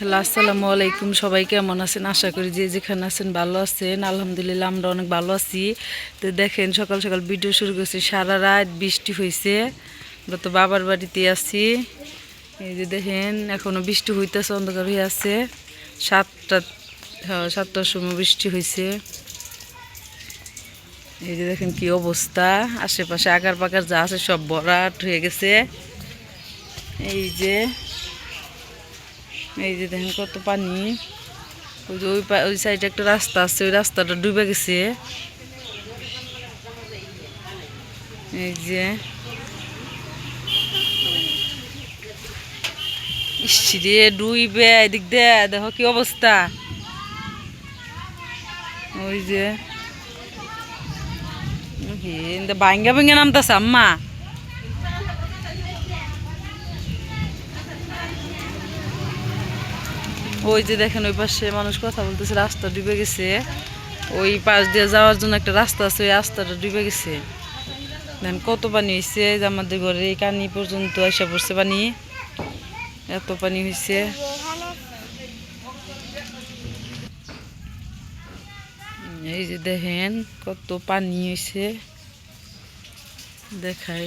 Hello আসসালামু আলাইকুম। সবাই কেমন আছেন? আশা করি যে যেখানে আছেন ভালো আছেন। আলহামদুলিল্লাহ আমরা অনেক ভালো আছি। তো দেখেন সকাল সকাল ভিডিও শুরু করছি। সারা রাত বৃষ্টি হয়েছে আমরা তো বাবার বাড়িতে আছি। এই যে দেখেন এখনও বৃষ্টি হইতেছে অন্ধকার হয়ে আছে। সাতটা হ্যাঁ, সাতটার সময় বৃষ্টি হয়েছে এই যে দেখেন কি অবস্থা। আশেপাশে আগার পাকার যা আছে সব ভরাট হয়ে গেছে। এই যে এই যে দেখেন কত পানি। ওই যে ওই ওই সাইডে একটা রাস্তা আছে, ওই রাস্তাটা ডুবে গেছে। এই যে। ইসিরে ডুইবে, এদিক দে দেখো কি অবস্থা। ওই যে। ভাঙ্গা ভেঙ্গে নামতাছে আম্মা। ওই যে দেখেন ওই পাশে মানুষ কথা বলতেছে, রাস্তা ডুবে গেছে। ওই পাশ দিয়ে যাওয়ার জন্য একটা রাস্তা আছে, ওই রাস্তাটা ডুবে গেছে। দেখেন কত পানি হয়েছে আমাদের ঘরে এই কানি পর্যন্ত এসে পড়ছে পানি। এত পানি হয়েছে এই যে দেখেন কত পানি হয়েছে দেখাই।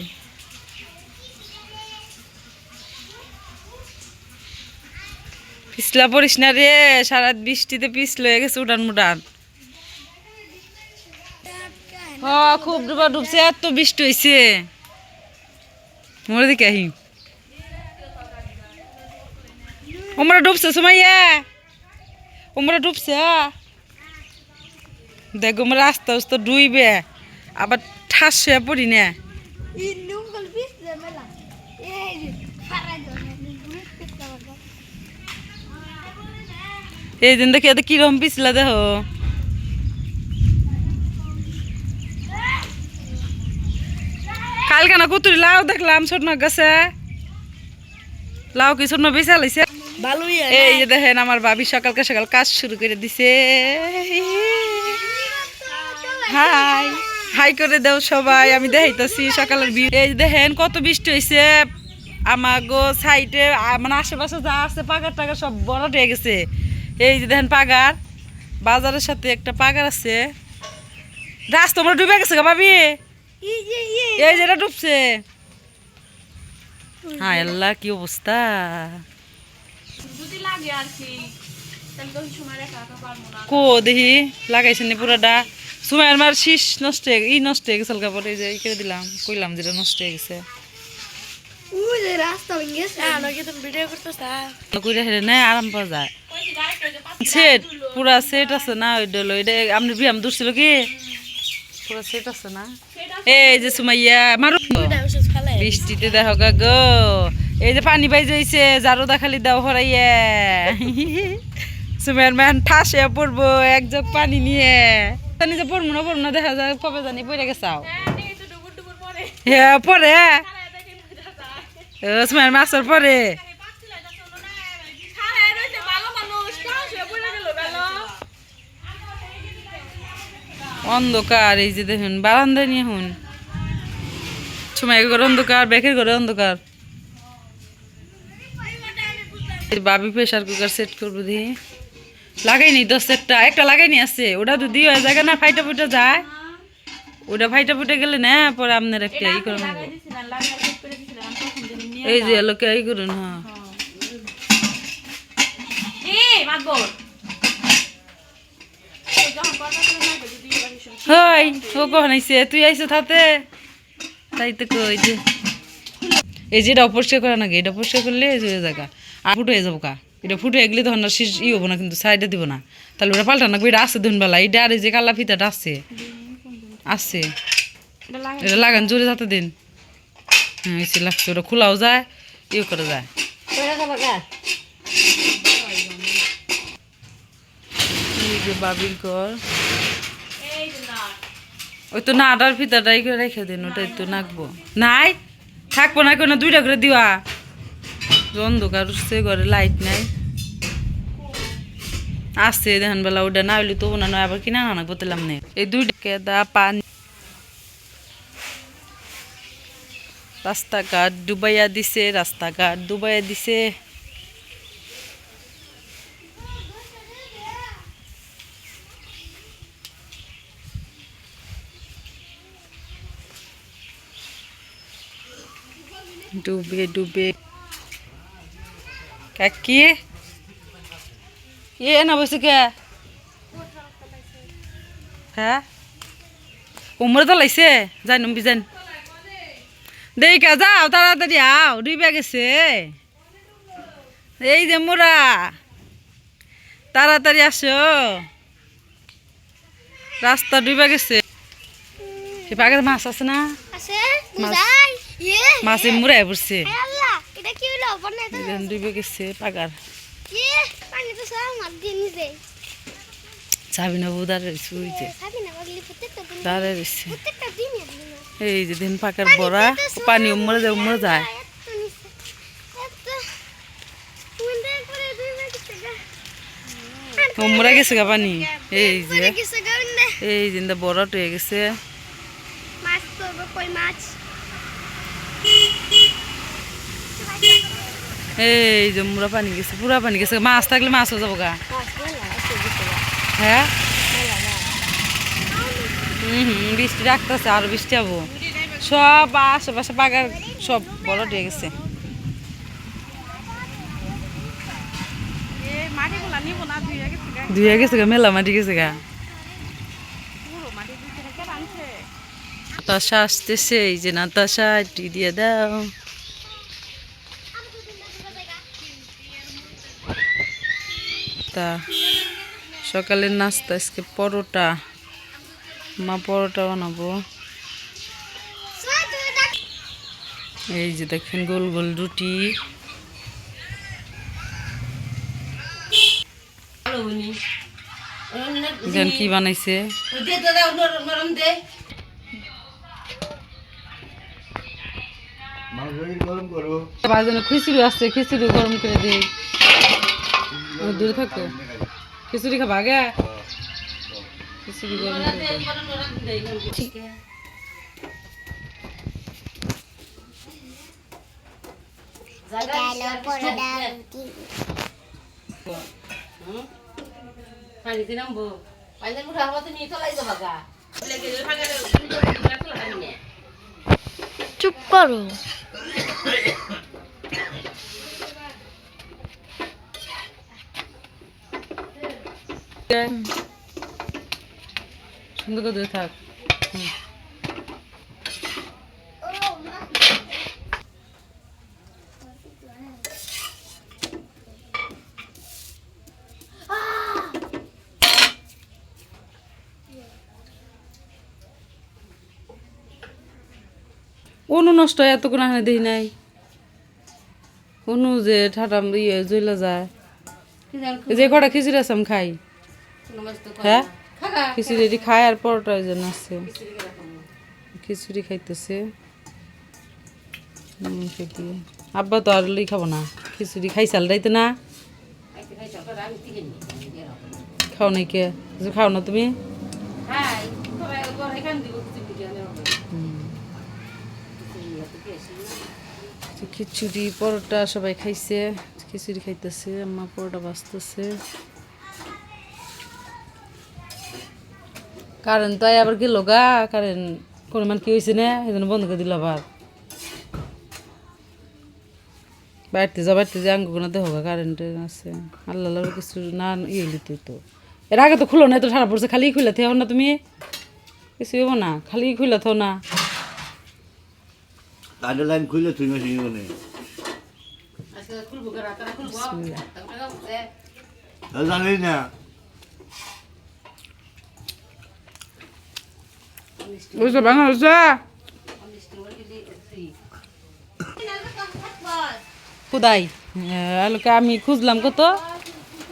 পিছলা পড়িস না রে, সারা বৃষ্টিতে পিছল হয়ে গেছে উড়ান মুডান। হ, খুব ডুবা ডুবছে, এত বৃষ্টি হয়েছে মরে দিকে ওমরা ডুবছে, সুমাইয়া। ওমরা ডুবছে দেখ, ওমরা রাস্তা উস্তা ডুইবে, আবার ঠাস হয়ে পড়ি না। এই দিন দেখি এত কিরম পিছলা দেহ কালকে না কুতুরি লাউ দেখলাম ছোট গাছে। লাউ কি ছোট বেচা লাইছে? এই যে দেখেন আমার ভাবি সকালকে সকাল কাজ শুরু করে দিছে। হাই হাই করে দাও সবাই আমি দেখাইতেছি সকালের এই দেখেন কত বৃষ্টি হয়েছে আমার গো সাইডে মানে আশেপাশে যা আছে পাগার টাগার সব বড় হয়ে গেছে। এই যে দেখেন পাগার বাজারের সাথে একটা পাগার আছে। রাস্তা আমরা ডুবে গেছে গা ভাবি। এই যেটা ডুবছে। হ্যাঁ আল্লাহ কি অবস্থা। যদি লাগে আর কি দেখি লাগাইছেন পুরাটা। সুমাইয়ের মার শীষ নষ্ট হয়ে ই নষ্ট হয়ে গেছে কাপড় এই যে ই করে দিলাম কইলাম যেটা নষ্ট হয়ে গেছে। কইরা আরাম পাওয়া যায়। সেট পুরা সেট আছে না ওই ডলো এটা আপনি বিয়াম দূরছিল কি? পুরা সেট আছে না? এই যে সুমাইয়া, মারো। বৃষ্টিতে দেখো গা এই যে পানি পাই যাইছে, জারু খালি দাও হরাইয়া। সুমাইয়ার ম্যান ঠাসে পড়ব, এক জগ পানি নিয়ে। জানি যে পড়ব না পড়ব না, দেখা যায় কবে জানি পড়ে গেছাও হ্যাঁ পরে সুমাইয়ার মাছের পরে অন্ধকার এই যে দেখুন বারান্দায় নিয়ে হুন। সময় ঘরে অন্ধকার ব্যাকের ঘরে অন্ধকার। বাবি প্রেশার কুকার সেট করব দিয়ে লাগাইনি দশ সেটটা একটা লাগাইনি আছে। ওটা তো দিয়ে জায়গা না ফাইটা ফুটা যায়। ওটা ফাইটা ফুটে গেলে না পরে আপনার একটা ই করে নেব এই যে লোকে ই করুন হ্যাঁ। হই ও কখন আইছে তুই আইছো থাতে। তাই তো কই যে। এই যে এটা অপরিষ্কার করা নাকি? এটা পরিষ্কার করলে এই ওই জায়গা আর ফুটো হয়ে যাব কা এটা ফুটো গেলে তখন আর শীষ ই হব না, কিন্তু সাইডে দিব না। তাহলে ওটা পাল্টা না এটা আছে ধুন বেলা। এটা আর এই যে কালা ফিতাটা আছে। আছে। এটা লাগান, জোরে যাতে দিন। হ্যাঁ লাগছে। ওটা খোলাও যায় ইয়ে করা যায়। যে বাবির ঘর। ওই তো নাটার ফিতাটাই করে রেখে দিন ওটাই তো নাকবো। নাই থাকব না কোনো দুইটা করে দিবা। অন্ধকার উঠছে ঘরে লাইট নাই। আসছে দেখেন বেলা ওটা না হইলে তো ওনা নয় আবার কিনা না বলতেলাম নে। এই দুইটা কেদা পানি। রাস্তাঘাট ডুবাইয়া দিছে রাস্তাঘাট ডুবাইয়া দিছে। ডুবে ডুবে। কাকি এ না বসে কে? হ্যাঁ উমরে তো লাইছে? যাই নম্বি যান দেখা যাও তাড়াতাড়ি আও ডুবে গেছে। এই যে মোরা তাড়াতাড়ি আসো। রাস্তা ডুবে গেছে। সে পাকের মাছ আছে না? আছে মাছ। ইয়ে মাছে পড়ছে। বনে তো এখানে ডুবে গেছে পাকার ইয়ে চাবি না বউ দাঁড়িয়ে রয়েছে দাঁড়িয়ে রয়েছে। এই যে দিন পাকার বড়া পানি উমরে যায়। উমরে যায় উমরে গেছে গা। পানি। এই যে। এই যে বড় টুয়ে গেছে। মাছ কই মাছ? এই যে মুরা পানি গেছে পুরা পানি গেছে। মাছ থাকলে মাছও যাব গা হ্যাঁ? হুম হুম বৃষ্টি রাখতেছে আর বৃষ্টি হব সব আশেপাশে পাকার সব বড় টুয়ে গেছে। ধুয়ে গেছে গা। মেলা মাটি গেছে গা। নাতাশা আসতেছে এই যে নাতাশা এটি দিয়ে দাও। তা সকালের নাস্তা আজকে পরোটা। মা পরোটা বানাবো। এই যে দেখেন গোল গোল রুটি। কি বানাইছে? খিচুড়ি আসছে খিচুড়ি গরম করে দিই দূরে থাকো। খিচুড়ি খাবা আগে খিচুড়ি তো নিয়ে চলাই যাবা গা চুপ করো। সুন্দর করে দূরে থাক হুম। অনু নষ্ট হয় এত কোনো দেখি নাই অনু যে ঠাটা ইয়ে জইলা যায় এই যে কটা খিচুড়ি আছে আমি খাই হ্যাঁ? খিচুড়ি এটি খায় আর পরোটা ওই জন্য আছে। খিচুড়ি খাইতেছে। আব্বা তো আর লই খাব না। খিচুড়ি খাই চাল রাইতে না? খাও নাই কে? কিছু খাও না তুমি? খিচুড়ি পরোটা সবাই খাইছে। খিচুড়ি খাইতেছে আম্মা পরোটা বাঁচতেছে কারেন্ট তো আবার গেল গা কারেন্ট পরিমাণ কি হয়েছে না এই জন্য বন্ধ করে দিল আবার। বাড়িতে যা বাড়িতে যে আঙ্গুগুলো দেখো গা কারেন্ট আছে। আল্লাহ আল্লাহ কিছু না ইয়ে লিতে তো। এর আগে তো খুলো না তো সারা পড়ছে খালি খুলে থেও না তুমি। কিছু হব না খালি খুলে থাও না। তাদের লাইন খুললে তুই মাসি মানে জানি না বুঝতে বাংলা হচ্ছে খুদাই আলোকে আমি খুঁজলাম কত?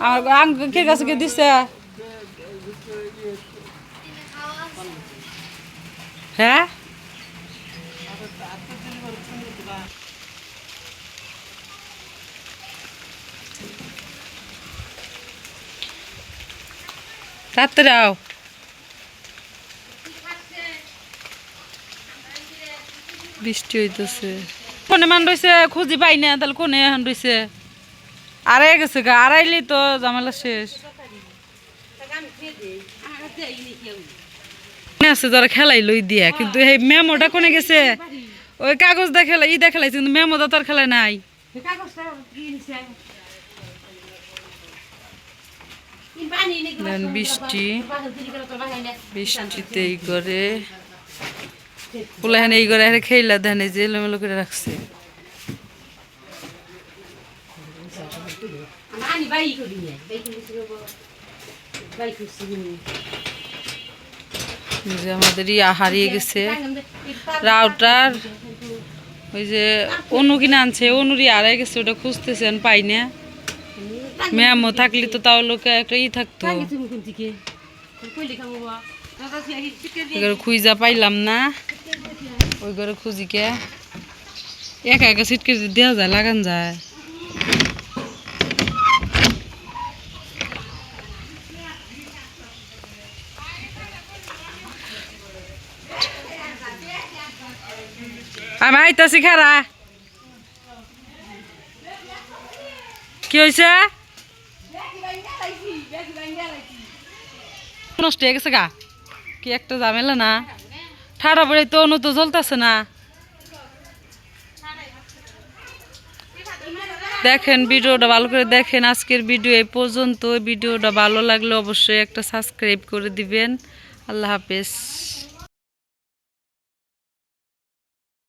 আমার আঙ্কের কাছে কে দিছে? হ্যাঁ? তাড়াতাড়ি আও। বৃষ্টি হইতেছে। কোনে মান রয়েছে খুঁজি পাই না তাহলে কোনে এখন রয়েছে আড়াই গেছে গা আড়াইলে তো ঝামেলা শেষ। আছে যারা খেলাই লই দিয়া কিন্তু এই ম্যাম ওটা কোনে গেছে? ওই কাগজ দেখালে ই দেখালাইছে কিন্তু মেমো দাতার খেলায় নাই। এই কাগজটা কি নিছে? এই পানি নেই বৃষ্টি চুরি করে বাসায় না। এই করে খেইলা দেন এই যে এলোমেলো করে রাখছে। যে আমাদের ইয়া হারিয়ে গেছে। রাউটার ওই যে অনু কিনে আনছে অনুরই হারাই গেছে ওটা খুঁজতেছেন পাই না। ম্যামও থাকলে তো তাও লোকে একটা ই থাকতো। খুঁজা পাইলাম না। ওই কে একা একা সিটকে দেওয়া যায়, লাগান যায়। আমি আইতাছি খারা কি হয়েছে নষ্ট হয়ে গেছে গা। কি একটা ঝামেলা না? ঠাড়া পড়ে তো অনু তো জ্বলতেছে না। দেখেন ভিডিওটা ভালো করে দেখেন, আজকের ভিডিও এই পর্যন্ত ভিডিওটা ভালো লাগলে অবশ্যই একটা সাবস্ক্রাইব করে দিবেন। আল্লাহ হাফেজ।